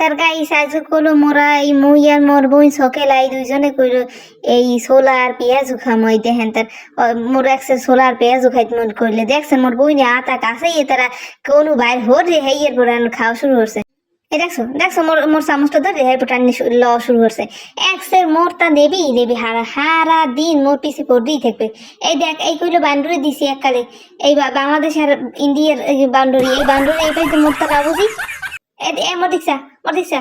তার গাই সাইজ করল মোরা এই মুই আর মোর সকেলাই দুইজনে কইলো, এই সোলার পেঁয়াজ খামই দেখেন তার মোর একসে সোলার পেঁয়াজ খাইতে মন করলে দেখছেন মোর আতা তারা কোনো বাইর হোর রে খাওয়া শুরু করছে। দেখছ দেখছ মোর মোর চামচটা ধরে হেই পর টানি লওয়া শুরু করছে। একসের মোরটা দেবি দেবি হারা হারা দিন মোর পিছে পড়তেই থাকবে। এই দেখ, এই কইলো বান্ডুরে দিছি এককালে। এই বাংলাদেশ আর ইন্ডিয়ার, এই বাউন্ডারি এই বাউন্ডারি এই পাইতে মোরটা কাবুজি এ এ মোর দিকসা মোর দিকসা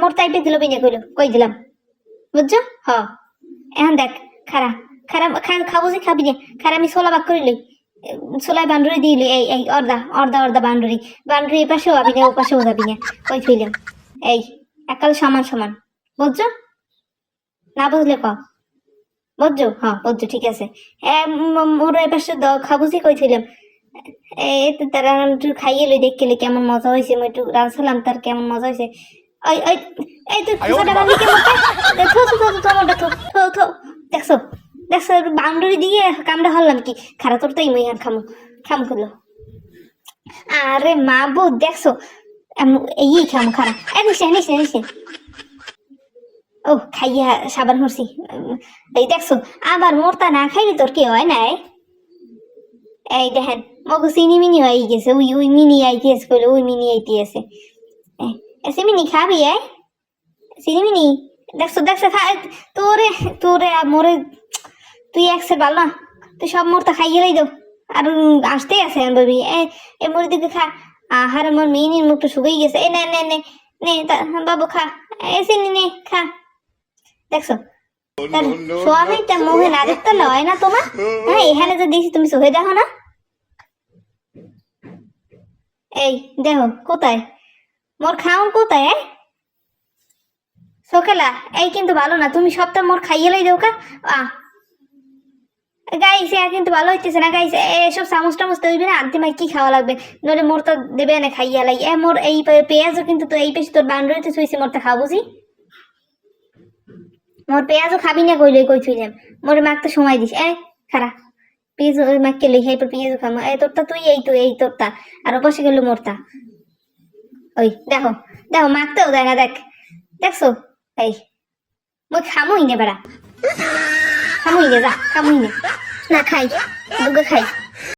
মোর টাইপে দিল বিনে কইলো কই দিলাম। বুঝছ? হ। এখন দেখ খারা খারা খাব যে খাবি না। খারা আমি সোলা বাক করিলি সোলাই বাউন্ডারি দিলি এই এই অর্ধা অর্ধা অর্ধা বাউন্ডারি বাউন্ডারি এই পাশেও যাবি না ও পাশেও যাবি না। কই থইলাম এই একাল সমান সমান। বুঝছ? না বুঝলে ক? বুঝছ? হ্যাঁ বুঝছ ঠিক আছে। এ, মোর এই পাশে দ- খাবুজি কই থইলাম এই তো তারা একটু খাইয়ে লই দেখলে কেমন মজা হয়েছে একটু রাঁধছিলাম তার কেমন মজা হয়েছে ওই ওই এই তুই খোসাটা বাঁধলি কেমন থো থো থো থো থো থো থো দেখছ? দেখছ বাউন্ডারি দিয়ে কামড়া হলাম কি? খারাপ তোর তো এই মইহান খামু খামু করল আরে মা বউ দেখছ? এই খামু খারাপ এ নিশে নিশে নিশে ও খাইয়া সাবান হরছি এই দেখছ আবার মোরতা না খাইলে তোর কি হয় নাই? এই দেখেন। মগু চিনি মিনি হয়ে গেছে উই উই মিনি আইতে আছে কইলে উই মিনি এ, এসে মিনি খাবি আয় চিনি মিনি দেখছ দেখছ তোরে তোরে মোরে তুই একসের ভালো না তুই সব মোরটা খাইয়ে লাই দাও আর আসতেই আছে বলবি এ এ মোর দিকে খা আহারে মোর মিনির মুখটা শুকিয়ে গেছে এ নে নে নে নে বাবু খা এ চিনি নে খা দেখছ স্বামীটা মুখে না দেখতে লয় না তোমার হ্যাঁ এখানে যে দিয়েছি তুমি চোখে দেখো না এই, দেখো, কোথায়? মোর খাওন কোথায়? সোকেলা এই কিন্তু ভালো না, তুমি সবটা মোর খাইয়ে লাই দেও কা? আ। গাইছে কিন্তু ভালো হইতেছে না, গাইছে এসব চামচ টামচ তৈরি না আনতে কি খাওয়া লাগবে? নইলে মোর তো দেবে না খাইয়া লাই। এ, মোর এই পেঁয়াজও কিন্তু তো এই পেছি তোর বান্ডরিতে শুয়েছি মোরটা খাও বুঝি মোর পেঁয়াজও খাবি না কইলে কই থুইলাম মোর মাখতে সময় দিস, এ, খারা। পেঁয়াজ ওই মাখকে লিখে এরপর পেঁয়াজও খামো। এই তোরটা তুই, এই তো এই তোরটা। আর ওপাশে গেল মোরটা। ওই, দেখো দেখো মাখতেও দেয় না, দেখ। দেখছ? এই, মই খামুই নে বেড়া। খামুই নে, যা, খামুই নে। না, খাই, দুগে খাই।